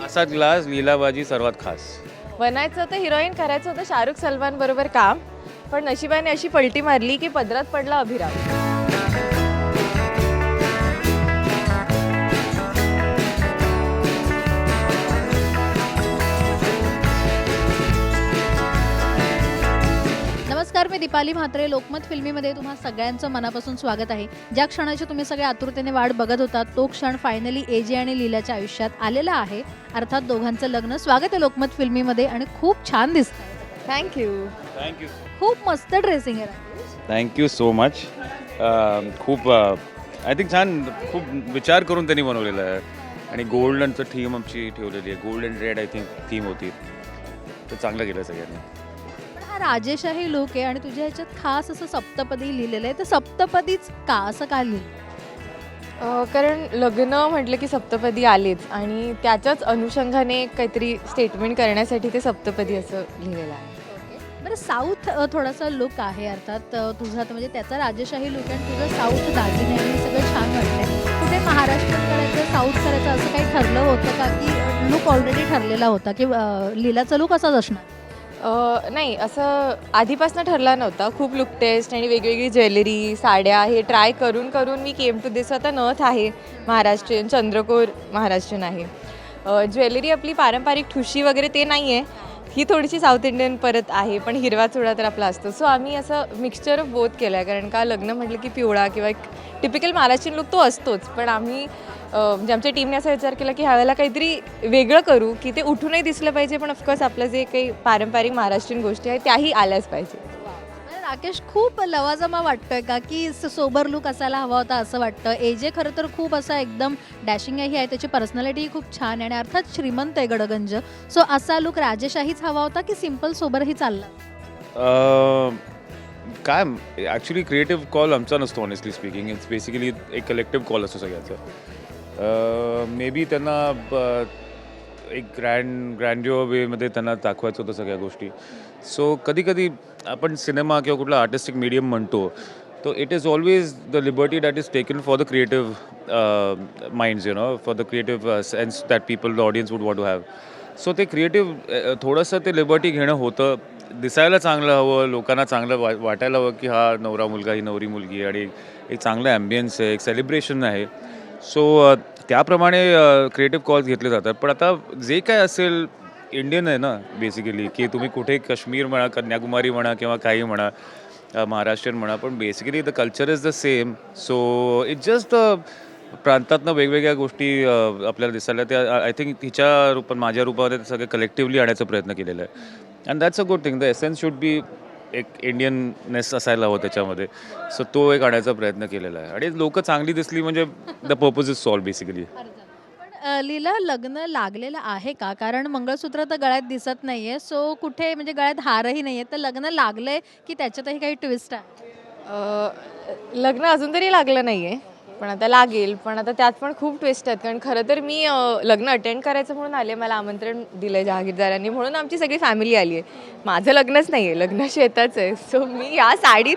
असा ग्लास लीलाबाजी सर्वात खास. बनायचं होतं हिरोईन करायचं होतं शाहरुख सलमान बरोबर काम. पण नशिबाने अशी पलटी मारली की पदरात पडला अभिराम नमस्कार मी दीपाली म्हात्रे. लोकमत फिल्मीमध्ये तुम्हा सगळ्यांचं मनापासून स्वागत आहे. ज्या क्षणाची तुम्ही सगळे आतुरतेने वाट बघत होता तो क्षण फायनली एजे आणि लीलाच्या आयुष्यात आलेला आहे. अर्थात दोघांचं लग्न. स्वागत आहे लोकमत फिल्मीमध्ये आणि खूप छान दिसत थँक्यू थँक्यू खूप मस्त ड्रेसिंग आहे. Rakesh. Thank you so much खूप आय थिंक छान खूप विचार करून त्यांनी बनवलेलं आहे. आणि गोल्डनचं थीम आमची ठेवलेली आहे. Gold and red I think theme होती. तर चांगलं केलं सगळ्यांनी. राजेशाही लुक आहे आणि तुझ्या ह्याच्यात खास असं सप्तपदी लिहिलेलं आहे. तर सप्तपदीच का? असं का लिहिलं? अं, कारण लग्न म्हटलं की सप्तपदी आलेच आणि त्याच्याच अनुषंगाने काहीतरी स्टेटमेंट करण्यासाठी ते सप्तपदी असं लिहिलेलं आहे. बरं साऊथ अ, थोडासा लुक आहे अर्थात. अ, तुझा तर म्हणजे त्याचा राजेशाही लुक आणि तुझं साऊथ दागिने आणि सगळं छान वाटतंय. कुठे महाराष्ट्र करायचं साऊथ करायचं असं काही ठरलं होतं का? की लुक ऑलरेडी ठरलेला होता की अ, लीलाचा लुक असाच असणार? नाही असं आधीपासून ठरला नव्हता. खूप लुक टेस्ट आणि वेगवेगळी ज्वेलरी साड्या हे ट्राय करून करून मी केम टू दिस आता नथ आहे. महाराष्ट्रीयन चंद्रकोर महाराष्ट्रीयन आहे. ज्वेलरी आपली पारंपरिक ठुशी वगैरे ते नाही आहे ही थोडीशी साऊथ इंडियन परत आहे पण हिरवा चुडा तर आपला असतो. सो आम्ही असं मिक्सचर ऑफ बोथ केलं आहे कारण का लग्न म्हटलं की पिवळा किंवा एक टिपिकल महाराष्ट्रीयन लुक तो असतोच. पण आम्ही म्हणजे आमच्या टीमने असा विचार केला की ह्यावेळेला काहीतरी वेगळं करू की ते उठूनही दिसलं पाहिजे पण ऑफकोर्स आपलं जे काही पारंपरिक महाराष्ट्रीयन गोष्टी आहेत त्याही आल्याच पाहिजे राकेश खूप लवाजमा वाटतोय का की सोबर लुक असायला हवा होता असं वाटतं? एजे खरं तर खूप असा एकदम डॅशिंगही आहे. त्याची पर्सनॅलिटी खूप छान आहे आणि अर्थात श्रीमंत आहे गडगंज. सो असा लुक राजेशाहीच हवा होता की सिंपल सोबरही चालला? काय ॲक्च्युली क्रिएटिव्ह कॉल आमचा नसतो ऑनेस्टली स्पीकिंग इट्स बेसिकली एक कलेक्टिव्ह कॉल असतो सगळ्याचा. मे बी त्यांना ब- एक ग्रँड ग्रँड्युअर वेमध्ये त्यांना दाखवायचं होतं सगळ्या गोष्टी. सो कधी कधी आपण सिनेमा किंवा कुठला आर्टिस्टिक मीडियम म्हणतो तो it is always the liberty that is taken for the creative minds you know for the creative sense that people the audience would want to have so ते creative uh, थोडंसं ते liberty घेणं होतं. दिसायला चांगलं हवं लोकांना चांगलं वा वाटायला हवं की हा नवरा मुलगा ही नवरी मुलगी आणि एक चांगलं ॲम्बियन्स आहे एक सेलिब्रेशन आहे. सो uh, त्याप्रमाणे uh, क्रिएटिव्ह कॉल्स घेतले जातात. पण आता जे काय असेल इंडियन आहे ना बेसिकली की तुम्ही कुठे काश्मीर म्हणा कन्याकुमारी म्हणा किंवा काही म्हणा महाराष्ट्रीयन म्हणा पण basically the culture is the same so it just प्रांतातनं वेगवेगळ्या गोष्टी आपल्याला दिसायला त्या आय थिंक तिच्या रूपात माझ्या रूपामध्ये ते सगळं कलेक्टिव्हली आणायचा प्रयत्न केलेला आहे. And that's a good thing the essence should be एक इंडियननेस असायला हवं त्याच्यामध्ये. सो तो एक आणायचा प्रयत्न केलेला आहे. आणि लोक चांगली दिसली म्हणजे the purpose is solve basically Leela लग्न लागलेलं आहे का? कारण मंगळसूत्र तर गळ्यात दिसत नाहीये. सो कुठे म्हणजे गळ्यात हारही नाहीये. तर लग्न लागलंय की त्याच्यातही काही ट्विस्ट आहे? अ, लग्न अजून तरी लागलं नाही आहे पण आता लागेल. पण आता त्यात पण खूप ट्विस्ट आहेत. कारण खरं तर मी अ, लग्न अटेंड करायचं म्हणून आले मला आमंत्रण दिलं आहे जहागीरदारांनी म्हणून आमची सगळी फॅमिली आली आहे माझं लग्नच नाही आहे लग्न शेताचं आहे. सो मी या साडीत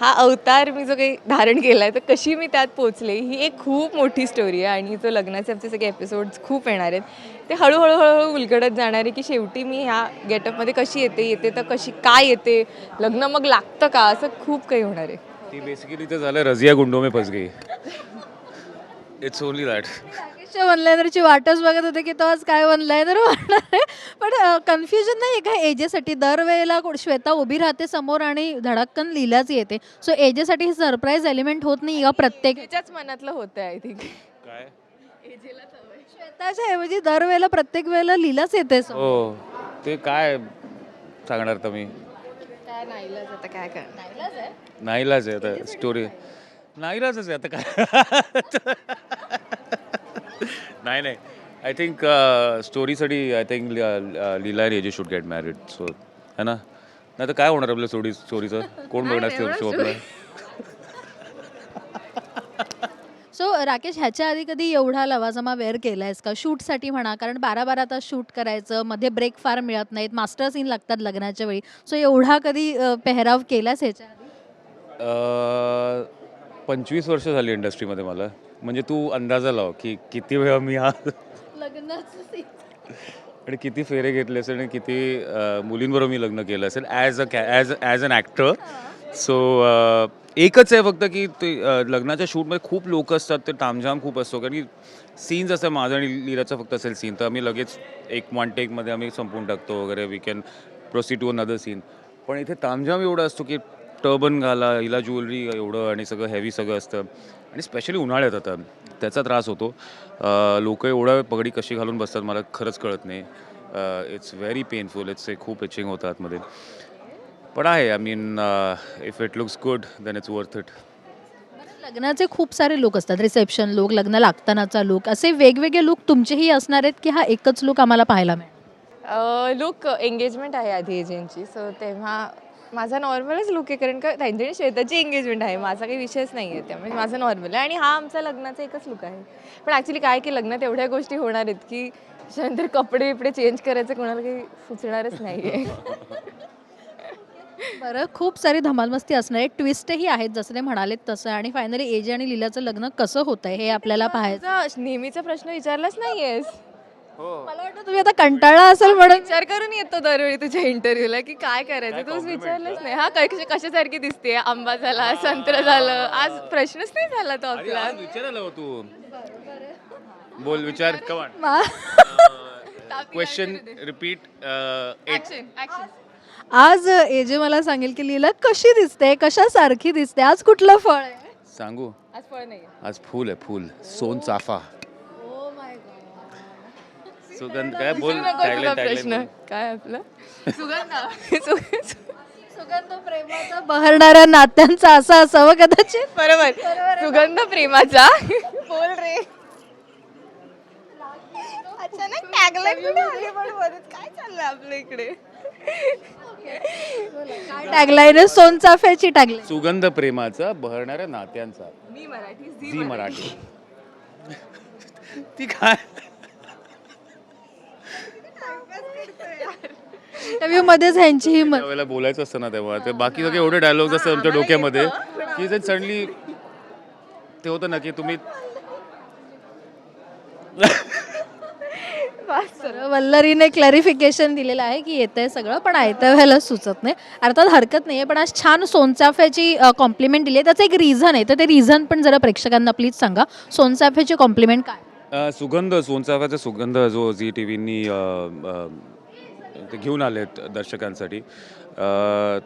हा अवतार मी जो काही धारण केला आहे तर कशी मी त्यात पोचले ही एक खूप मोठी स्टोरी आहे आणि जो लग्नाचे आमचे सगळे एपिसोड्स खूप येणार आहेत. ते हळूहळू हळूहळू उलगडत जाणार आहे की शेवटी मी ह्या गेटअपमध्ये कशी येते येते तर कशी काय येते लग्न मग लागतं का असं खूप काही होणार आहे. ती बेसिकली तर झालं रजिया गुंडो में फस गई. इट्स ओनली दॅट राकेशच्या वनलायनरची वाटच बघत होते की तो आज काय वनलायनर म्हणणार आहे. पण कन्फ्युजन नाही का एजेसाठी दरवेळेला श्वेता उभी राहते समोर आणि धडक्कन लिहिलाच येते. सो एजेसाठी सरप्राईज एलिमेंट होत नाही का प्रत्येक मनातलं होतं आय थिंक काय? श्वेताच्या ऐवजी दरवेळेला प्रत्येक वेळेला लिहिलाच येते. हो. ते काय सांगणार तर मी? काय नाही आता काय करणार? नाईलाज आहे? आता स्टोरी नाईलाजच आहे आता काय? नाही नाही. I think स्टोरीसाठी I think Leela AJ should get married so है ना? नाही तर काय होणार आपल्या स्टोरी स्टोरीचं कोण बघणार शो आपला? सो राकेश ह्याच्या आधी कधी एवढा लवाजमा वेअर केलायस का? शूटसाठी म्हणा कारण बारा बारा तास शूट करायचं मध्ये ब्रेक फार मिळत नाहीत मास्टर सीन लागतात लग्नाच्या वेळी. सो एवढा कधी पेहराव केलास ह्याच्या आधी? पंचवीस वर्ष झाली इंडस्ट्रीमध्ये मला. म्हणजे तू अंदाजा लाव की किती वेळा मी हा. आणि किती फेरे घेतले असेल आणि किती मुलींबरोबर मी लग्न केलं असेल as a as as an actor so एकच आहे फक्त की ते लग्नाच्या शूटमध्ये खूप लोक असतात ते तामझाम खूप असतो. कारण की सीन्स असं माझं आणि लीलाचं फक्त असेल सीन तर आम्ही लगेच एक वन टेकमध्ये आम्ही संपवून टाकतो वगैरे. We can proceed to another scene पण इथे तामझाम एवढं असतो की टर्बन घाला हिला ज्वेलरी एवढं आणि सगळं हेवी सगळं असतं. आणि स्पेशली उन्हाळ्यात आता. त्याचा त्रास होतो. लोक एवढं पगडी कशी घालून बसतात मला खरंच कळत नाही. इट्स व्हेरी पेनफुल इट्स खूप इचिंग होतं आतमध्ये. पण आहे I mean if it looks good then it's worth it लग्नाचे खूप सारे लुक असतात. रिसेप्शन लुक लग्न लागतानाचा लुक. असे वेगवेगळे लुक तुमचेही असणार आहेत की हा एकच लुक आम्हाला पाहायला मिळेल? लुक एंगेजमेंट आहे आधी एजंटची सो तेव्हा माझा नॉर्मलच लुक आहे कारण का त्यांची आणि श्वेताची एंगेजमेंट आहे. माझा काही विषयच नाही आहे त्यामुळे माझा नॉर्मल आहे. आणि हा आमचा लग्नाचा एकच लुक आहे. पण ॲक्च्युली काय की लग्नात एवढ्या गोष्टी होणार आहेत की त्याच्यानंतर कपडे बिपडे चेंज करायचं कोणाला काही सुचणारच नाही आहे बरं खूप सारी धमालमस्ती असणार. आहे ट्विस्टही आहेत जसं ते म्हणालेत तसं. आणि फायनली एजे आणि लीलाचं लग्न कसं होत आहे हे आपल्याला पाहायचं. नेहमीचा प्रश्न विचारलाच नाहीयेस. मला वाटतं तुम्ही आता कंटाळा असेल म्हणून. विचार करून येतो दरवेळी तुझ्या इंटरव्ह्यूला की काय करायचं? तूच विचारलंच नाही. हा कश कशासारखी दिसते आंबा झाला संत्र झालं. आज प्रश्नच नाही झाला तो आपला. विचारायला हो तू. बोल विचार क्वेश्चन रिपीट एट Action, action. आज एजे मला सांगेल की लीला कशी दिसते? कशासारखी दिसते? आज कुठलं फळ आहे? सांगू. आज फळ नाही आज फूल आहे फूल. सोन चाफा. सुगंध काय बोल tagline, tagline प्रश्न. बोल. काय आपलं? सुगंध. सुगंध- प्रेमाचा बहरणाऱ्या नात्यांचा असा असावं कदाचित. बरोबर. सुगंध प्रेमाचा. बोल रे. अचानक टॅगलाईन कुठे आली? पण मध्येच? काय चाललंय आपल्या इकडे? काय टॅगलाईन सोनचाफ्याची टॅगलाईन सुगंध प्रेमाचा बहरणाऱ्या नात्यांचा. मी मराठी झी मराठी. ती काय? इंटरव्ह्यू मध्येच मत त्यावेळेला बोलायचं असतं ना तेव्हा. ते बाकी सगळे एवढे डायलॉग्स असतात आमच्या डोक्यामध्ये. की ते सडनली ते होतं ना की तुम्ही वल्लरीने क्लॅरिफिकेशन दिलेलं आहे की येतंय सगळं पण आयत्या वेळेला सुचत नाही. अर्थात हरकत नाही आहे पण आज छान सोनचाफ्याची कॉम्प्लिमेंट दिली आहे. त्याचं एक रिझन आहे. तर ते रिझन पण जरा प्रेक्षकांना प्लीज सांगा. सोनचाफ्याची कॉम्प्लिमेंट काय? अ, सुगंध सोनचाफ्याचा सुगंध जो झी टी व्हीनी ते घेऊन आलेत दर्शकांसाठी.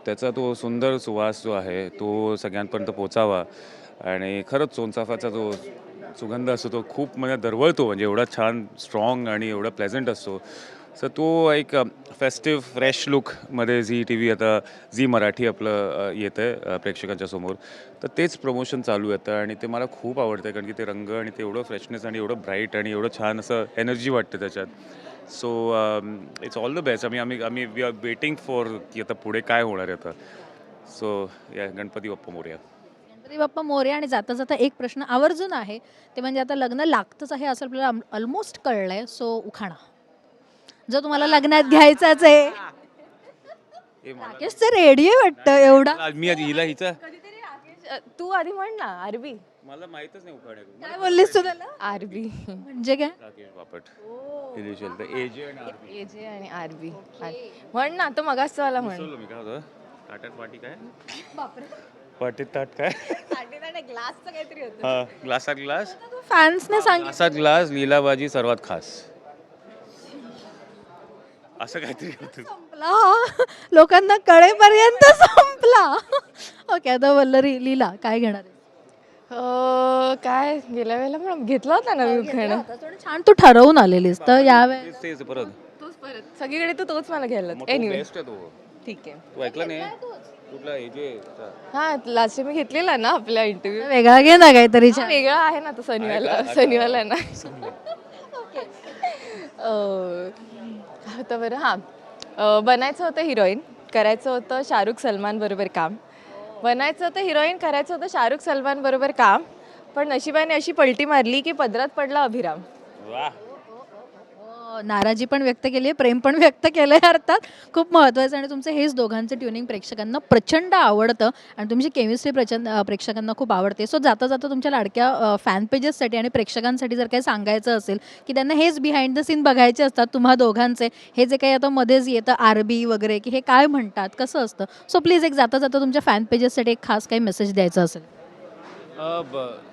त्याचा तो सुंदर सुवास जो आहे तो सगळ्यांपर्यंत पोचावा. आणि खरंच सोनसाफाचा जो सुगंध असतो तो खूप म्हणजे दरवळतो. म्हणजे एवढा छान स्ट्रॉंग आणि एवढा प्लेझंट असतो. सर तो एक फेस्टिव्ह फ्रेश लुकमध्ये झी टी व्ही आता झी मराठी आपलं येतं आहे प्रेक्षकांच्या समोर. तर तेच प्रमोशन चालू येतं आणि ते मला खूप आवडतं कारण की ते रंग आणि ते एवढं फ्रेशनेस आणि एवढं ब्राईट आणि एवढं छान असं एनर्जी वाटते त्याच्यात. So it's all the best आम्ही आम्ही आम्ही वी आर वेटिंग फॉर की आता पुढे काय होणार आहे आता. सो या गणपती बाप्पा मोर्या. गणपती बाप्पा मोरे आणि जाता जाता एक प्रश्न आवर्जून आहे. ते म्हणजे आता लग्न लागतंच आहे असं आपल्याला ऑलमोस्ट कळलंय. सो उखाणा. जो तुम्हाला लग्नात घ्यायचाच आहे. राकेश तर रेडी आहे वाटतं एवढा. आज मी हिला हिचा कधीतरी राकेश अ, तू आधी म्हण ना आरबी मला माहीतच नाही उखाणे काय बोललीस तू त्याला? आरबी. म्हणजे काय? राकेश बापट. इनिशियल तर एजे आणि आरबी एजे आणि आरबी म्हण ना तो मगाच वाला म्हण. विसरलो मी काय होतं ताटात वाटी काय? वाटीत ताट काय? ग्लासचं काहीतरी होतं. हा ग्लासात ग्लास? फॅन्सने सांगितलं. ग्लासात ग्लास लीलाबाजी सर्वात खास. असं काहीतरी होतं संपला. लोकांना कळेपर्यंत संपला. ओके आता वल्लरी लीला काय घेणार आहे? अ, काय? गेल्या वेळेला पण घेतला होता ना मी उखाणा छान तू ठरवून आलेलीस तर यावेळेस तेच तेच परत. तोच परत. सगळीकडे तू तोच मला घ्यायला. एनिवे बेस्ट आहे तो. ठीक आहे. तू ऐकला नाही? कुठला हा लास्ट मी घेतलेला ना आपल्या इंटरव्ह्यू वेगळा घे ना काहीतरी छान. वेगळा आहे ना तो सनीवाला सनीवाला ना. अ, काय होतं बरं हां. बनायचं होतं हिरोईन करायचं होतं शाहरुख सलमान बरोबर काम. बनायचं होतं हिरोईन करायचं होतं शाहरुख सलमान बरोबर काम. पण नशिबाने अशी पलटी मारली की पदरात पडला अभिराम. वा नाराजी पण व्यक्त केली आहे प्रेम पण व्यक्त केलं आहे अर्थात. खूप महत्त्वाचं आणि तुमचं हेच दोघांचं ट्युनिंग प्रेक्षकांना प्रचंड आवडतं आणि तुमची केमिस्ट्री प्रचंड प्रेक्षकांना खूप आवडते. सो जाता जाता तुमच्या लाडक्या फॅन पेजेससाठी आणि प्रेक्षकांसाठी जर काही सांगायचं असेल की त्यांना हेच बिहाइंड द सीन बघायचे असतात तुम्हा दोघांचे हे जे काही आता मध्येच येतं आर बी वगैरे की हे काय म्हणतात कसं असतं? सो प्लीज एक जाता जाता तुमच्या फॅन पेजेससाठी एक खास काही मेसेज द्यायचा असेल.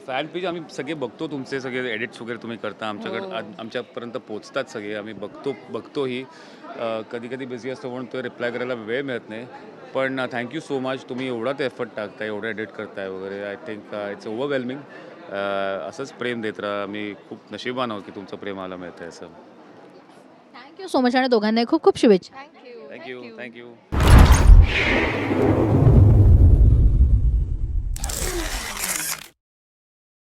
फॅन पेज आम्ही सगळे बघतो तुमचे सगळे एडिट्स वगैरे तुम्ही करता. आमच्याकडे आम- आमच्यापर्यंत पोचतात सगळे. आम्ही बघतो बघतोही. कधी कधी बिझी असतो म्हणून तो रिप्लाय करायला वेळ मिळत नाही. पण थँक्यू सो मच तुम्ही एवढा ते एफर्ट टाकताय एवढं एडिट करताय वगैरे. आय थिंक इट्स ओव्हरवेल्मिंग असंच प्रेम देत राहा. आम्ही खूप नशिबान आहोत की तुमचं प्रेम आम्हाला मिळतं आहे असं थँक्यू सो मच आणि दोघांनाही खूप खूप शुभेच्छा थँक्यू थँक्यू